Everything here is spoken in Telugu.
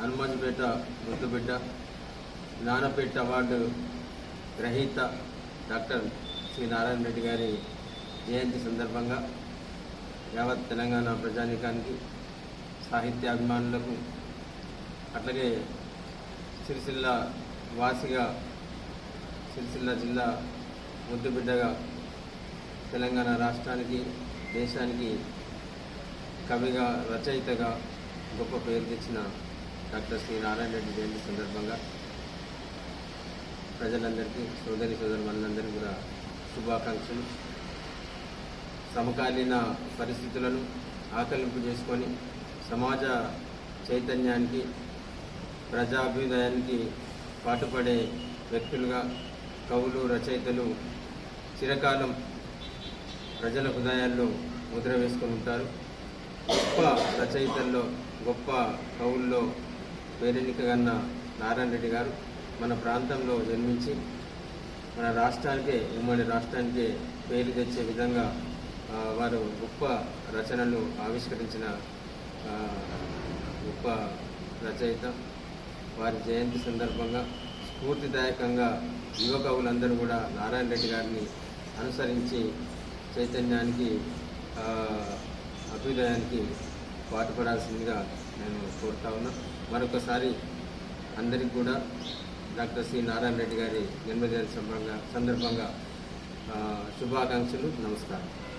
హనుమాన్పేట ముద్దుబిడ్డ జ్ఞానపేట అవార్డు గ్రహీత డాక్టర్ శ్రీ నారాయణ రెడ్డి గారి జయంతి సందర్భంగా యావత్ తెలంగాణ ప్రజానీకానికి సాహిత్యాభిమానులకు అట్లాగే సిరిసిల్ల వాసిగా సిరిసిల్ల జిల్లా ముద్దుబిడ్డగా తెలంగాణ రాష్ట్రానికి దేశానికి కవిగా రచయితగా గొప్ప పేరు తెచ్చిన డాక్టర్ శ్రీ నారాయణ రెడ్డి జయంతి సందర్భంగా ప్రజలందరికీ సోదరి సోదరులందరికీ కూడా శుభాకాంక్షలు. సమకాలీన పరిస్థితులను ఆకలింపు చేసుకొని సమాజ చైతన్యానికి ప్రజాభ్యుదయానికి పాటుపడే వ్యక్తులుగా కవులు రచయితలు చిరకాలం ప్రజల హృదయాల్లో ముద్ర వేసుకొని ఉంటారు. గొప్ప రచయితల్లో గొప్ప కవుల్లో పేరెన్నికగన్న నారాయణ రెడ్డి గారు మన ప్రాంతంలో జన్మించి మన రాష్ట్రానికే ఉమ్మడి రాష్ట్రానికే పేరు తెచ్చే విధంగా వారు గొప్ప రచనలు ఆవిష్కరించిన గొప్ప రచయిత. వారి జయంతి సందర్భంగా స్ఫూర్తిదాయకంగా యువ కవులందరూ కూడా నారాయణ రెడ్డి గారిని అనుసరించి చైతన్యానికి అభ్యుదయానికి పాటుపడాల్సిందిగా నేను కోరుతా ఉన్నా. మరొకసారి అందరికి కూడా డాక్టర్ సి నారాయణ రెడ్డి గారి జన్మదిన సందర్భంగా సందర్భంగా శుభాకాంక్షలు నమస్కారం.